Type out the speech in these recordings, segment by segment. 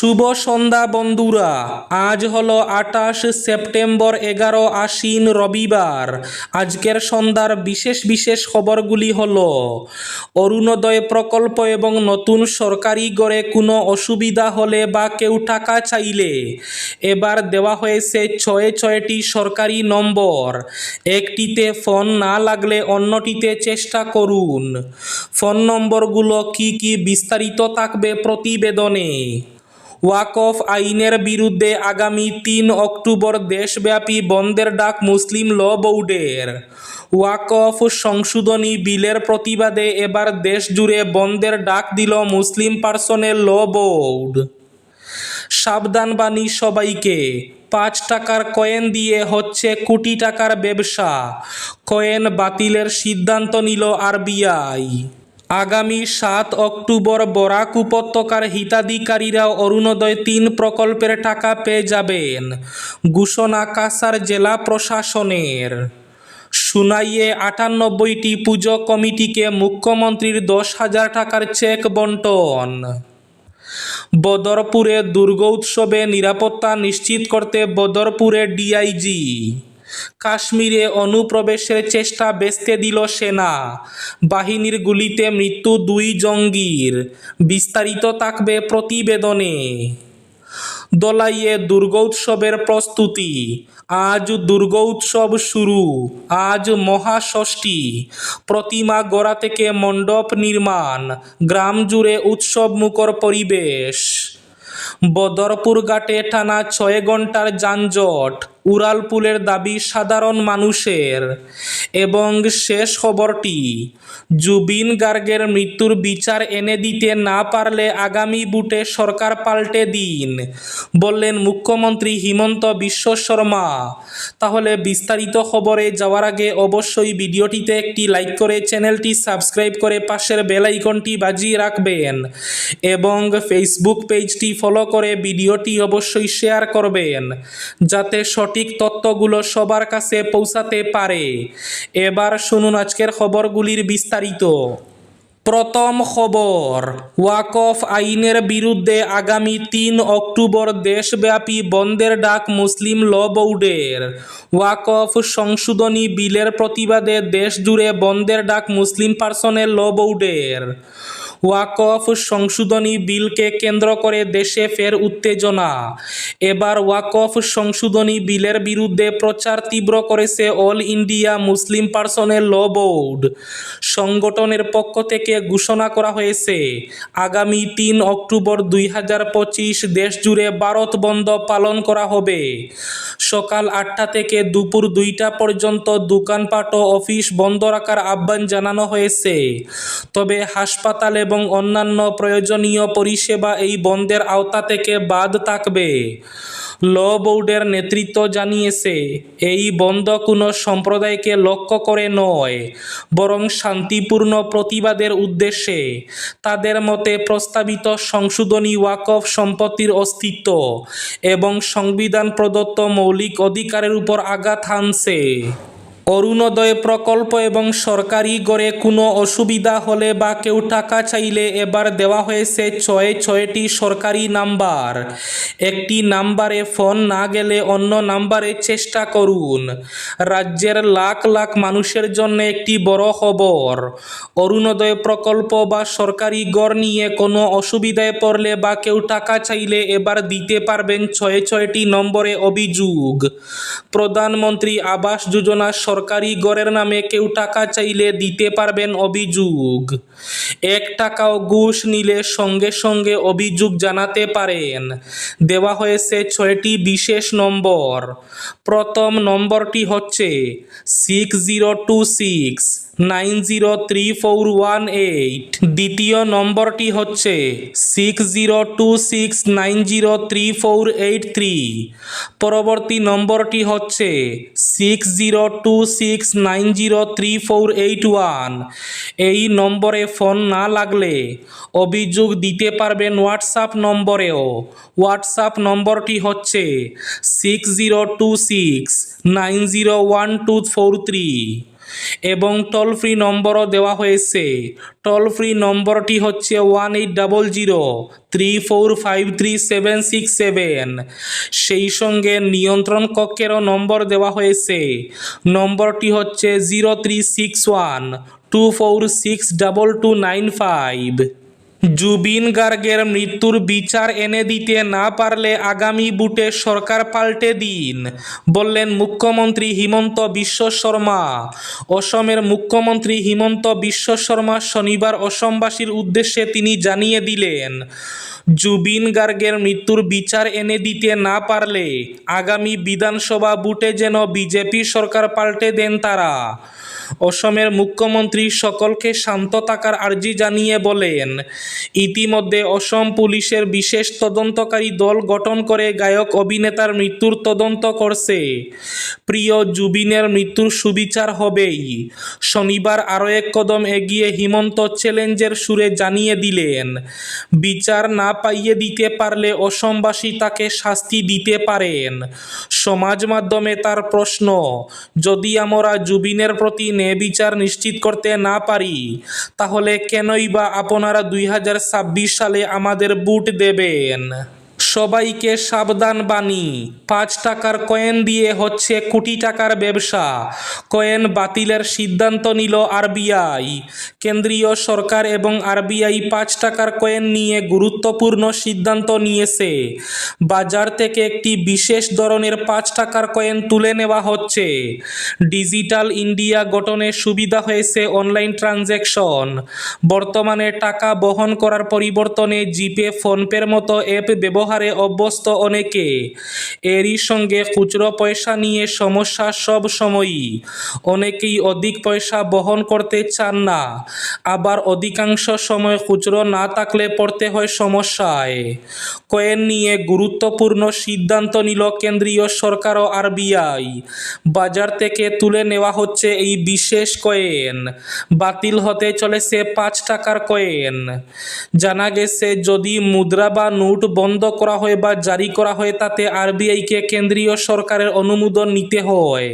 শুভ সন্ধ্যা বন্ধুরা। আজ হলো আঠাশ সেপ্টেম্বর এগারো আশ্বিন রবিবার। আজকের সন্ধ্যার বিশেষ বিশেষ খবরগুলি হল, অরুণোদয় প্রকল্প এবং নতুন সরকারি গড়ে কোনো অসুবিধা হলে বা কেউ টাকা চাইলে, এবার দেওয়া হয়েছে ছয় ছয়টি সরকারি নম্বর। একটিতে ফোন না লাগলে অন্যটিতে চেষ্টা করুন। ফোন নম্বরগুলো কি কি বিস্তারিত থাকবে প্রতিবেদনে। ওয়াকফ আইনের বিরুদ্ধে আগামী তিন অক্টোবর দেশব্যাপী বন্ধের ডাক মুসলিম ল বোর্ডের। ওয়াকফ সংশোধনী বিলের প্রতিবাদে এবার দেশজুড়ে বন্ধের ডাক দিল মুসলিম পার্সনের ল বোর্ড। সাবধানবাণী সবাইকে, পাঁচ টাকার কয়েন দিয়ে হচ্ছে কোটি টাকার ব্যবসা, কয়েন বাতিলের সিদ্ধান্ত নিল আরবিআই। আগামী সাত অক্টোবর বরাক উপত্যকার হিতাধিকারীরা অরুণোদয় তিন প্রকল্পের টাকা পেয়ে যাবেন, ঘোষণা কাসার জেলা প্রশাসনের। সুনাইয়ে আটানব্বইটি পুজো কমিটিকে মুখ্যমন্ত্রীর দশ হাজার টাকার চেক বন্টন। বদরপুরে দুর্গ উৎসবে নিরাপত্তা নিশ্চিত করতে বদরপুরে ডিআইজি। কাশ্মীরে অনুপ্রবেশের চেষ্টা বেস্তে দিল সেনা। বাহিনীর গুলিতে মৃত্যু দুই জঙ্গির। বিস্তারিত থাকবে প্রতিবেদনে। দোলাইয়ে দুর্গোৎসবের প্রস্তুতি। আজ দুর্গ উৎসব শুরু। আজ মহাষষ্ঠী। প্রতিমা গড়া থেকে মণ্ডপ নির্মাণ। গ্রাম জুড়ে উৎসব মুখর পরিবেশ। বদরপুর ঘাটে টানা ছয় ঘণ্টার যানজট। উড়ালপুলের দাবি সাধারণ মানুষের। এবং শেষ খবরটি, জুবিন গার্গের মৃত্যুর বিচার এনে দিতে না পারলে আগামী বুটে সরকার পাল্টে দিন, বললেন মুখ্যমন্ত্রী হিমন্ত বিশ্ব শর্মা। তাহলে বিস্তারিত খবরে যাওয়ার আগে অবশ্যই ভিডিওটিতে একটি লাইক করে চ্যানেলটি সাবস্ক্রাইব করে পাশের বেল আইকনটি বাজিয়ে রাখবেন এবং ফেসবুক পেজটি ফলো করে ভিডিওটি অবশ্যই শেয়ার করবেন, যাতে তথ্যগুলো সবার কাছে পৌঁছাতে পারে। এবার শুনুন আজকের খবরগুলির বিস্তারিত। প্রথম খবর, ওয়াকফ আইনের বিরুদ্ধে আগামী তিন অক্টোবর দেশব্যাপী বন্ধের ডাক মুসলিম ল বোর্ডের। ওয়াকফ সংশোধনী বিলের প্রতিবাদে দেশজুড়ে বন্ধের ডাক মুসলিম পার্সনের ল বোর্ডের। ওয়াকফ সংশোধনী বিলকে কেন্দ্র করে দেশে ফের উত্তেজনা। এবার ওয়াকফ সংশোধনী বিলের বিরুদ্ধে প্রচার তীব্র করেছে অল ইন্ডিয়া মুসলিম পার্সনের ল বোর্ড। সংগঠনের পক্ষ থেকে ঘোষণা করা হয়েছে, আগামী তিন অক্টোবর দুই হাজার পঁচিশ দেশজুড়ে ভারত বন্ধ পালন করা হবে। সকাল আটটা থেকে দুপুর দুইটা পর্যন্ত দোকানপাট ও অফিস বন্ধ রাখার আহ্বান জানানো হয়েছে। তবে হাসপাতাল এবং অন্যান্য প্রয়োজনীয় পরিষেবা এই বন্ধের আওতা থেকে বাদ থাকবে। ল বোর্ডের নেতৃত্ব জানিয়েছে, এই বন্ধ কোনো সম্প্রদায়কে লক্ষ্য করে নয়, বরং শান্তিপূর্ণ প্রতিবাদের উদ্দেশ্যে। তাদের মতে প্রস্তাবিত সংশোধনী ওয়াকফ সম্পত্তির অস্তিত্ব এবং সংবিধান প্রদত্ত মৌলিক অধিকারের উপর আঘাত হানছে। অরুণোদয় প্রকল্প এবং সরকারি গড়ে কোনো অসুবিধা হলে বা কেউ টাকা চাইলে এবার দেওয়া হয়েছে ছয় ছয়টি সরকারি নাম্বার। একটি নাম্বারে ফোন না গেলে অন্য নাম্বারে চেষ্টা করুন। রাজ্যের লাখ লাখ মানুষের জন্য একটি বড় খবর। অরুণোদয় প্রকল্প বা সরকারি গড় নিয়ে কোনো অসুবিধায় পড়লে বা কেউ টাকা চাইলে এবার দিতে পারবেন ছয় ছয়টি নম্বরে অভিযোগ। প্রধানমন্ত্রী আবাস যোজনা সরকারি গড়ের নামে কেউ টাকা চাইলে দিতে পারবেন অভিযোগ। এক টাকাও ঘুষ নিলে সঙ্গে সঙ্গে অভিযোগ জানাতে পারেন। দেওয়া হয়েছে ছয়টি বিশেষ নম্বর। প্রথম নম্বরটি হচ্ছে six zero two six nine zero three four one eight. দ্বিতীয় নম্বরটি হচ্ছে six zero two six nine zero three four eight three. পরবর্তী নম্বরটি হচ্ছে six zero two six nine zero three four eight one. এই নম্বরে ফোন না লাগলে অভিযোগ দিতে পারবেন হোয়াটসঅ্যাপ নম্বরেও। হোয়াটসঅ্যাপ নম্বরটি হচ্ছে six zero two six nine zero one two four three. এবং টোল ফ্রি নম্বরও দেওয়া হয়েছে। টোল ফ্রি নম্বরটি হচ্ছে one eight double zero, three four five three seven six seven. সেই সঙ্গে নিয়ন্ত্রণ কক্ষেরও নম্বর দেওয়া হয়েছে। নম্বরটি হচ্ছে zero three six one, two four six double two nine five. Zubeen গার্গের মৃত্যুর বিচার এনে দিতে না পারলে আগামী বুটে সরকার পাল্টে দিন, বললেন মুখ্যমন্ত্রী হিমন্ত বিশ্ব শর্মা। অসমের মুখ্যমন্ত্রী হিমন্ত বিশ্ব শর্মা শনিবার অসমবাসীর উদ্দেশ্যে তিনি জানিয়ে দিলেন, জুবিন গার্গের মৃত্যুর বিচার এনে দিতে না পারলে আগামী বিধানসভা বুটে যেন বিজেপি সরকার পাল্টে দেন তারা। অসমের মুখ্যমন্ত্রী সকলকে শান্ত থাকার আর্জি জানিয়ে বলেন ইতিমধ্যে অসম পুলিশের বিশেষ তদন্তকারী দল গঠন করে গায়ক অভিনেতার মৃত্যুর তদন্ত করছে। প্রিয় জুবিনের মৃত্যুর সুবিচার হবেই। শনিবার আরও এক কদম এগিয়ে হিমন্ত চ্যালেঞ্জের সুরে জানিয়ে দিলেন, বিচার না পাইয়ে দিতে পারলে অসমবাসী তাকে শাস্তি দিতে পারেন। সমাজ মাধ্যমে তার প্রশ্ন, যদি আমরা জুবিনের প্রতি ন্যায় বিচার নিশ্চিত করতে না পারি, তাহলে কেনই বা আপনারা দুই হাজার ছাব্বিশ সালে আমাদের বুট দেবেন। সবাইকে সাবধান বাণী। পাঁচ টাকার কয়েন দিয়ে হচ্ছে কোটি টাকার ব্যবসা। কয়েন বাতিলের সিদ্ধান্ত নিল আরবিআই। কেন্দ্রীয় সরকার এবং আরবিআই পাঁচ টাকার কয়েন নিয়ে গুরুত্বপূর্ণ সিদ্ধান্ত নিয়েছে। বাজার থেকে একটি বিশেষ ধরনের পাঁচ টাকার কয়েন তুলে নেওয়া হচ্ছে। ডিজিটাল ইন্ডিয়া গঠনে সুবিধা হয়েছে অনলাইন ট্রানজ্যাকশন। বর্তমানে টাকা বহন করার পরিবর্তনে জিপে, ফোনপের মতো অ্যাপ ব্যবহারে অভ্যস্ত অনেকে। এরই সঙ্গে খুচরো পয়সা নিয়ে সমস্যা সব সময়ই। অনেকেই অধিক পয়সা বহন করতে চান না। আবার অধিকাংশ সময় খুচরো না থাকলে পড়তে হয় সমস্যায়। কয়েন নিয়ে গুরুত্বপূর্ণ সিদ্ধান্ত নিল কেন্দ্রীয় সরকার ও আরবিআই। বাজার থেকে তুলে নেওয়া হচ্ছে এই বিশেষ কয়েন। বাতিল হতে চলেছে পাঁচ টাকার কয়েন। জানা গেছে, যদি মুদ্রা বা নোট বন্ধ করা হয় বা জারি করা হয়, তাতে আরবিআইকে কেন্দ্রীয় সরকারের অনুমোদন নিতে হয়।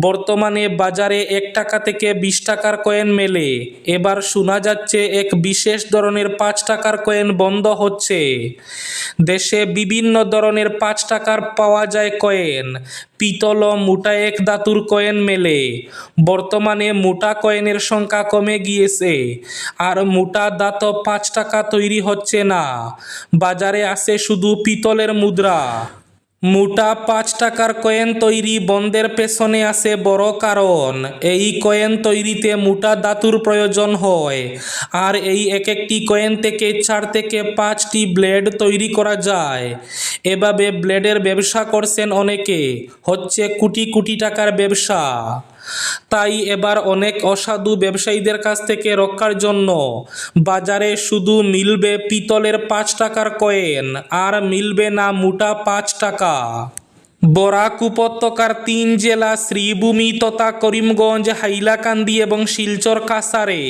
বর্তমানে বাজারে এক টাকা থেকে বিশ টাকার কয়েন মেলে। এবার শোনা যাচ্ছে এক বিশেষ ধরনের পাঁচ টাকার কয়েন বন্ধ হচ্ছে। দেশে বিভিন্ন ধরনের পাঁচ টাকার পাওয়া যায় কয়েন। পিতল ও মোটা এক ধাতুর কয়েন মেলে। বর্তমানে মোটা কয়েনের সংখ্যা কমে গিয়েছে। আর মোটা দাঁত পাঁচ টাকা তৈরি হচ্ছে না। বাজারে আছে শুধু পিতলের মুদ্রা। মোটা পাঁচ টাকার কয়েন তৈরি বন্ধের পেছনে আছে বড় কারণ। এই কয়েন তৈরিতে মোটা ধাতুর প্রয়োজন হয়। আর এই এক একটি কয়েন থেকে চার থেকে পাঁচটি ব্লেড তৈরি করা যায়। এভাবে ব্লেডের ব্যবসা করছেন অনেকে। হচ্ছে কোটি কোটি টাকার ব্যবসা। তাই এবার অনেক অসাধু ব্যবসায়ীদের কাছ থেকে রক্ষার জন্য বাজারে শুধু মিলবে পিতলের পাঁচ টাকার কয়েন, আর মিলবে না মোটা পাঁচ টাকা। বরাক উপত্যকার তিন জেলা শ্রীভূমি তথা করিমগঞ্জ, হাইলাকান্দি এবং শিলচর কাসারে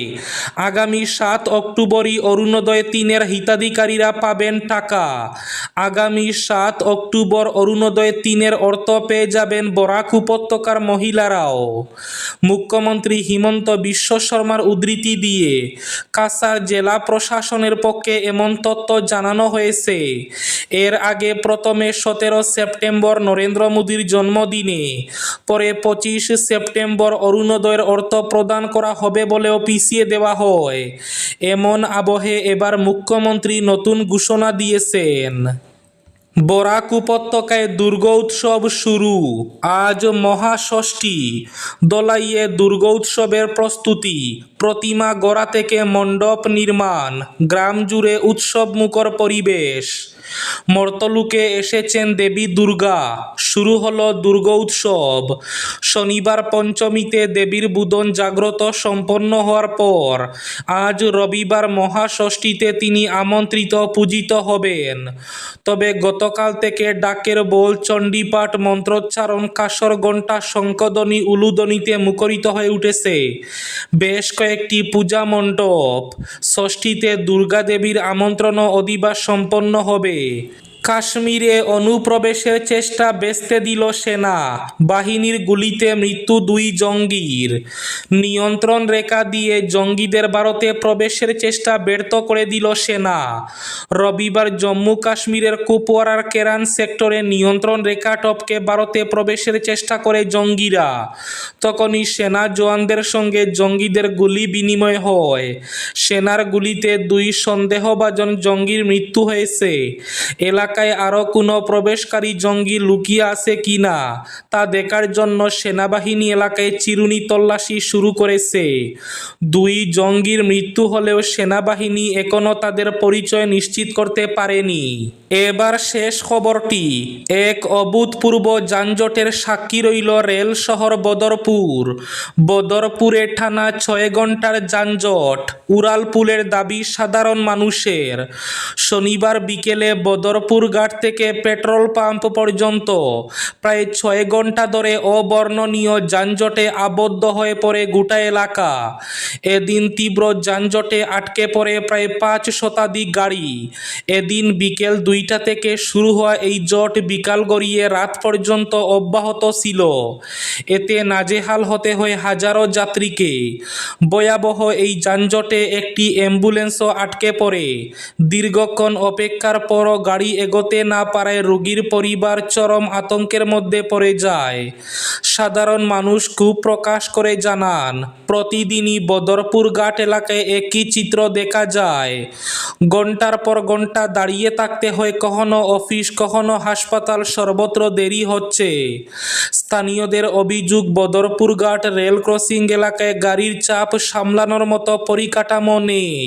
আগামী সাত অক্টোবরই অরুণোদয় তিনের হিতাধিকারীরা পাবেন টাকা। আগামী সাত অক্টোবর অরুণোদয় তিনের অর্থ পেয়ে যাবেন বরাক উপত্যকার মহিলারাও। মুখ্যমন্ত্রী হিমন্ত বিশ্ব শর্মার উদ্ধৃতি দিয়ে। কাসার জেলা প্রশাসনের পক্ষে এমন তথ্য জানানো হয়েছে। এর আগে প্রথমে সতেরো সেপ্টেম্বর নরেন্দ্র মোদীর জন্মদিনে, পরে পঁচিশ সেপ্টেম্বর অরুণোদয়ের অর্থ প্রদান করা হবে বলেও পিছিয়ে দেওয়া হয়। এমন আবহে এবার মুখ্যমন্ত্রী নতুন ঘোষণা দিয়েছেন। বরাক উপত্যকায় দুর্গোৎসব শুরু। আজ মহাষষ্ঠী। দোলাইয়ে দুর্গোৎসবের প্রস্তুতি। প্রতিমা গড়া থেকে মণ্ডপ নির্মাণ। গ্রাম জুড়ে উৎসব মুখর পরিবেশ। মর্তলুকে এসেছেন দেবী দুর্গা। শুরু হলো দুর্গোৎসব শনিবার পঞ্চমীতে দেবীর বুদন জাগ্রত সম্পন্ন হওয়ার পর আজ রবিবার মহাষষ্ঠীতে তিনি আমন্ত্রিত পূজিত হবেন। তবে গতকাল থেকে ডাকের বোল, চণ্ডীপাঠ, মন্ত্রোচ্চারণ কাসর ঘণ্টা শঙ্কধ্বনি উলুধ্বনিতে মুখরিত হয়ে উঠেছে। বেশ কয়েকটি পূজা মণ্ডপ। ষষ্ঠীতে দুর্গা দেবীর আমন্ত্রণ অধিবাস সম্পন্ন হবে। Okay. কাশ্মীরে অনুপ্রবেশের চেষ্টা বেস্তে দিল সেনা। বাহিনীর গুলিতে মৃত্যু দুই জঙ্গির। নিয়ন্ত্রণ রেখা দিয়ে জঙ্গিদের ভারতে প্রবেশের চেষ্টা ব্যর্থ করে দিল সেনা। রবিবার জম্মু কাশ্মীরের কুপওয়ারার কেরান সেক্টরে নিয়ন্ত্রণ রেখা টপকে ভারতে প্রবেশের চেষ্টা করে জঙ্গিরা। তখনই সেনা জওয়ানদের সঙ্গে জঙ্গিদের গুলি বিনিময় হয়। সেনার গুলিতে দুই সন্দেহভাজন জঙ্গির মৃত্যু হয়েছে। এলাকায় আরও কোনো প্রবেশকারী জঙ্গি লুকিয়ে আছে কিনা তা দেখার জন্য সেনাবাহিনী এলাকায় চিরুনি তল্লাশি শুরু করেছে। দুই জঙ্গির মৃত্যু হলেও সেনাবাহিনী এখনও তাদের পরিচয় নিশ্চিত করতে পারেনি। এবার শেষ খবরটি, এক অভূতপূর্ব যানজটের সাক্ষী রইল রেল শহর বদরপুর। বদরপুরে টানা ছয় ঘণ্টার যানজট, উড়ালপুলের দাবি সাধারণ মানুষের। শনিবার বিকেলে বদরপুর ঘাট থেকে পেট্রোল পাম্প পর্যন্ত। প্রায় ছয় ঘণ্টা ধরে অবর্ণনীয় যানজটে আবদ্ধ হয়ে পড়ে গোটা এলাকা। এদিন তীব্র যানজটে আটকে পড়ে প্রায় পাঁচ শতাধিক গাড়ি। এদিন বিকেল দুইটা থেকে শুরু হওয়া এই জট বিকাল গড়িয়ে রাত পর্যন্ত অব্যাহত ছিল। এতে নাজেহাল হতে হয় হাজারো যাত্রীকে। ভয়াবহ এই যানজটে একটি অ্যাম্বুলেন্সও আটকে পড়ে। দীর্ঘক্ষণ অপেক্ষার পরও গাড়ি এগোতে না পারায় রোগীর পরিবার চরম আতঙ্কের মধ্যে পড়ে যায়। সাধারণ মানুষ ক্ষোভ প্রকাশ করে জানান, প্রতিদিনই বদরপুর ঘাট এলাকায় একই চিত্র দেখা যায়। ঘণ্টার পর ঘণ্টা দাঁড়িয়ে থাকতে হয় কখনো অফিস, কখনো হাসপাতাল, সর্বত্র দেরি হচ্ছে। স্থানীয়দের অভিযোগ, বদরপুর ঘাট রেল ক্রসিং এলাকায় গাড়ির চাপ সামলানোর মতো পরিকাঠামো নেই।